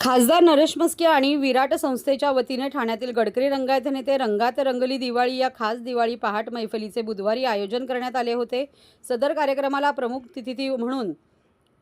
खासदार नरेश मस्के आणि विराट संस्थेच्या वतीने ठाण्यातील गडकरी रंगायत नेते रंगात रंगली दिवाळी या खास दिवाळी पहाट मैफलीचे बुधवारी आयोजन करण्यात आले होते. सदर कार्यक्रमाला प्रमुख तिथिती म्हणून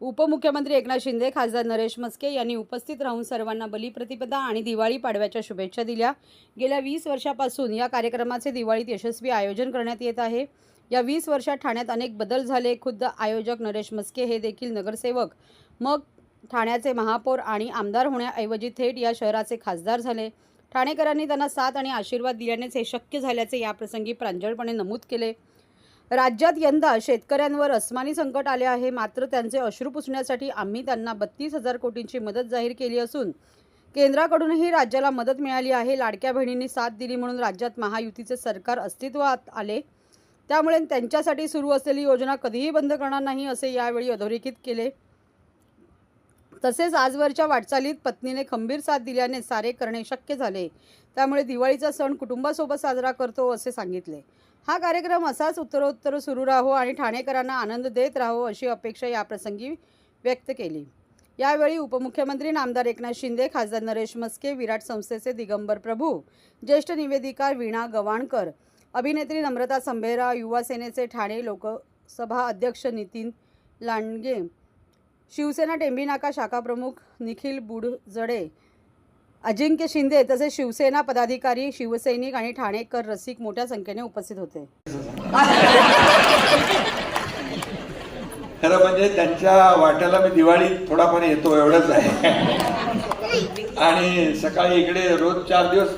उपमुख्यमंत्री एकनाथ शिंदे खासदार नरेश मस्के यांनी उपस्थित राहून सर्वांना बलिप्रतिपदा आणि दिवाळी पाडव्याच्या शुभेच्छा दिल्या. गेल्या वीस वर्षापासून या कार्यक्रमाचे दिवाळीत यशस्वी आयोजन करण्यात येत आहे. या वीस वर्षात ठाण्यात अनेक बदल झाले. खुद्द आयोजक नरेश मस्के हे देखील नगरसेवक. मग ठाण्याचे महापौर आणि आमदार होण्याऐवजी थेट या शहराचे खासदार झाले. ठाणेकरांनी त्यांना साथ आणि आशीर्वाद दिल्यानेच हे शक्य झाल्याचे याप्रसंगी प्रांजळपणे नमूद केले. राज्यात यंदा शेतकऱ्यांवर अस्मानी संकट आले आहे. मात्र त्यांचे अश्रू पुसण्यासाठी आम्ही त्यांना बत्तीस हजार कोटींची मदत जाहीर केली असून केंद्राकडूनही राज्याला मदत मिळाली आहे. लाडक्या बहिणींनी साथ दिली म्हणून राज्यात महायुतीचे सरकार अस्तित्वात आले. त्यामुळे त्यांच्यासाठी सुरू असलेली योजना कधीही बंद करणार नाही असे यावेळी अधोरेखित केले. तसेच आजवरच्या वाटचालीत पत्नीने खंबीर साथ दिल्याने सारे करणे शक्य झाले. त्यामुळे दिवाळीचा सण कुटुंबासोबत साजरा करतो असे सांगितले. हा कार्यक्रम असाच उत्तरोत्तर सुरू राहो आणि ठाणेकरांना आनंद देत राहो अशी अपेक्षा याप्रसंगी व्यक्त केली. यावेळी उपमुख्यमंत्री नामदार एकनाथ शिंदे खासदार नरेश मस्के विराट संस्थेचे दिगंबर प्रभू ज्येष्ठ निवेदिका वीणा गवाणकर अभिनेत्री नम्रता संभेरा युवा सेनेचे ठाणे लोकसभा अध्यक्ष नितीन लांडगे शिवसेना टेंबीनाका शाखा प्रमुख निखिल बुडजडे अजिंक्य शिंदे तसेच शिवसेना पदाधिकारी शिवसैनिक आणि ठाणेकर रसिक मोठ्या संख्येने उपस्थित होते. खरं म्हणजे त्यांच्या वाट्याला मी दिवाळीत थोडाफार येतो एवढंच आहे. आणि सकाळी इकडे रोज चार दिवस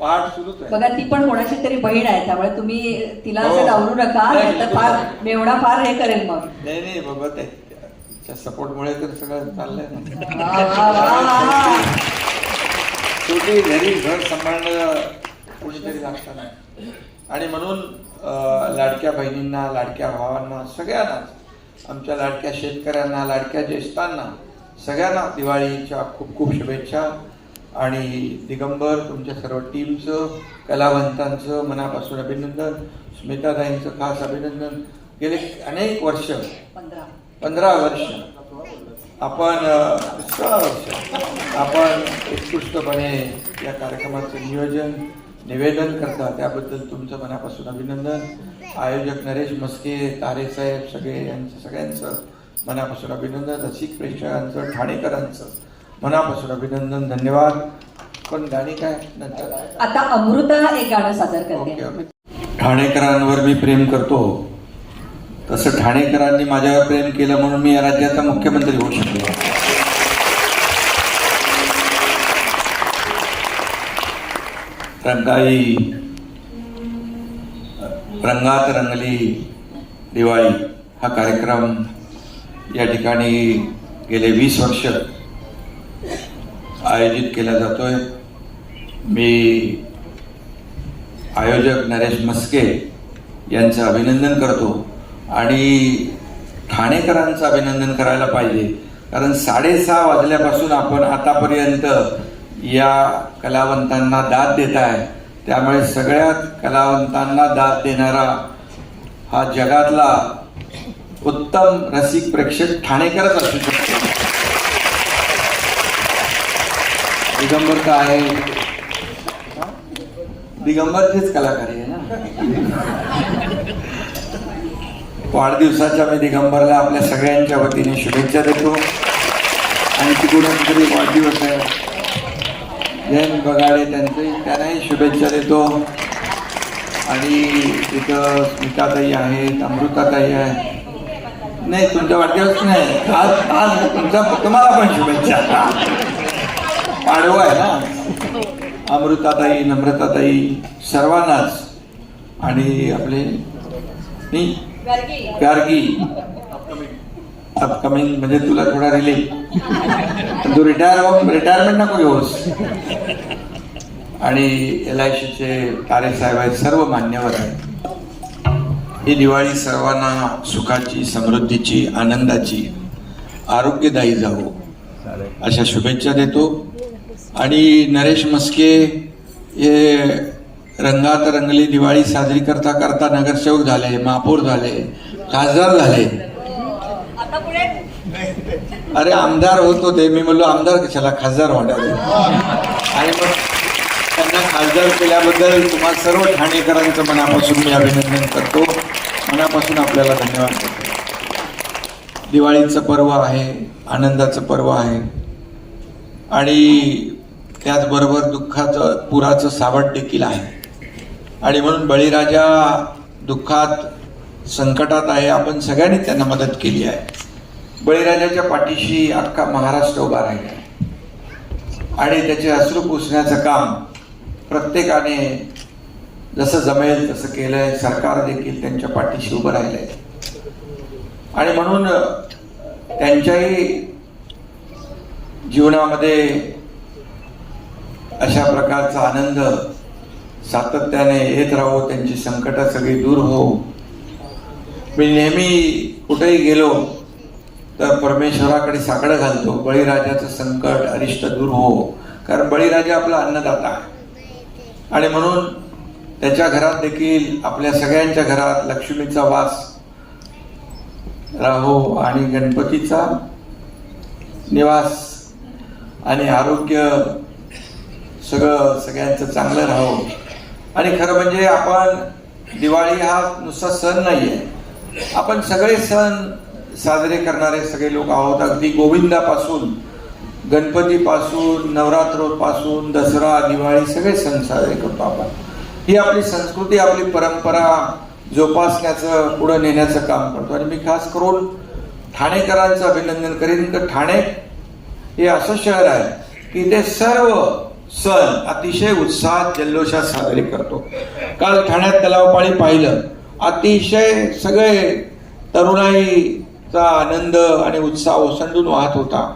सुरूच आहे. बघा ती पण कोणाची तरी बहीण आहे त्यामुळे तुम्ही तिला हो. असं डावरू नका नाही, नाहीतर फार मेवणा फार हे करेल मग. नाही नाही बाबा ते- त्याच्या सपोर्टमुळे तर सगळं चाललंय. शेवटी घरी घर सांभाळणं कोणीतरी लागतं ना आणि म्हणून लाडक्या बहिणींना लाडक्या भावांना सगळ्यांनाच आमच्या लाडक्या शेतकऱ्यांना लाडक्या ज्येष्ठांना सगळ्यांना दिवाळीच्या खूप खूप शुभेच्छा. आणि दिगंबर तुमच्या सर्व टीमचं कलावंतांचं मनापासून अभिनंदन स्मिताताईंचं खास अभिनंदन. गेले अनेक वर्ष. पंधरा. वर्ष. आपण सोळा वर्ष. आपण उत्कृष्टपणे या कार्यक्रमाचं नियोजन निवेदन करता त्याबद्दल तुमचं मनापासून अभिनंदन. आयोजक नरेश मस्के तारेसाहेब सगळे यांचं सगळ्यांचं मनापासून अभिनंदन. रसिक प्रेक्षकांचं ठाणेकरांचं. मनापासून अभिनंदन धन्यवाद. पण गाणी काय? नंतर आता अमृता एक गाणं सादर करते. ठाणेकरांवर मी प्रेम करतो. तसं ठाणेकरांनी माझ्यावर प्रेम केलं म्हणून मी या राज्याचा मुख्यमंत्री होऊ शकलो. रंगाई रंगात रंगली दिवाळी हा कार्यक्रम या ठिकाणी गेले वीस वर्ष आयोजित केला जातोय. मी आयोजक नरेश मस्के यांचं अभिनंदन करतो आणि ठाणेकरांचं अभिनंदन करायला पाहिजे. कारण साडेसहा वाजल्यापासून आपण आतापर्यंत या कलावंतांना दाद देत आहे त्यामुळे सगळ्यात कलावंतांना दाद देणारा हा जगातला उत्तम रसिक प्रेक्षक ठाणेकरच असू शकतो. दिगंबर का आहे दिगंबरचेच कलाकार आहे ना? वाढदिवसाच्या मी दिगंबरला आपल्या सगळ्यांच्या वतीने शुभेच्छा देतो. आणि तिकडून तरी वाढदिवस आहे. जयंत बगाडे त्यांचे त्यांनाही शुभेच्छा देतो. आणि तिथं स्मिताताई आहेत अमृताताई आहे. नाही तुमच्या वाढदिवस नाही. आज आज तुमचा तुम्हाला पण शुभेच्छा. पाडवा आहे ना. अमृताताई नम्रताताई सर्वांनाच आणि आपले नाही गार्गी. अपकमिंग म्हणजे तुला थोडा रिलीफ तू रिटायर रिटायरमेंट नको घेऊस. आणि एल आय सीचे तारे साहेब आहेत सर्व मान्यवर आहेत. ही दिवाळी सर्वांना सुखाची समृद्धीची आनंदाची आरोग्यदायी जावो. अशा शुभेच्छा देतो. आणि नरेश मस्के हे रंगात रंगली दिवाळी साजरी करता करता नगरसेवक झाले महापौर झाले खासदार झाले. अरे आमदार होत होते. मी म्हणलो आमदार कशाला? खासदार वाटावे आणि मग त्यांना खासदार केल्याबद्दल तुम्हा सर्व ठाणेकरांचं मनापासून मी अभिनंदन करतो. मनापासून आपल्याला धन्यवाद करतो. दिवाळीचं पर्व आहे आनंदाचं पर्व आहे. आणि त्याचबरोबर दुःखाचं पुराचं सावट देखील आहे. आणि म्हणून बळीराजा दुःखात संकटात आहे आपण सगळ्यांनी त्यांना मदत केली आहे. बळीराजाच्या पाठीशी अख्खा महाराष्ट्र उभा राहिला आहे. आणि त्याचे अश्रू पुसण्याचं काम प्रत्येकाने जसं जमेल तसं केलंय. सरकार देखील त्यांच्या पाठीशी उभं राहिलंय. आणि म्हणून त्यांच्याही जीवनामध्ये अशा प्रकारचा आनंद सातत्याने येत राहो त्यांची संकट सगळी दूर हो. मी नेहमी कुठेही गेलो तर परमेश्वराकडे साकडं घालतो. बळीराजाचं संकट अरिष्ट दूर हो. कारण बळीराजा आपला अन्नदाता आहे. आणि म्हणून त्याच्या घरात देखील आपल्या सगळ्यांच्या घरात लक्ष्मीचा वास राहो आणि गणपतीचा निवास आणि आरोग्य सगळं सगळ्यांचं चांगलं राहो. आणि खरं म्हणजे आपण दिवाळी हा नुसता सण नाही आहे आपण सगळे सण साजरे करणारे सगळे लोक आहोत. अगदी गोविंदापासून गणपतीपासून नवरात्रोपासून दसरा दिवाळी सगळे सण साजरे करतो आपण. ही आपली संस्कृती आपली परंपरा जोपासण्याचं पुढं नेण्याचं काम करतो. आणि मी खास करून ठाणेकरांचं अभिनंदन करेन की ठाणे हे असं शहर आहे की ते सर्व सण अतिशय उत्साहात जल्लोषात साजरे करतो. काल ठाण्यात तलावपाळी पाहिलं. अतिशय सगळे तरुणाईचा आनंद आणि उत्साह ओसंडून वाहत होता.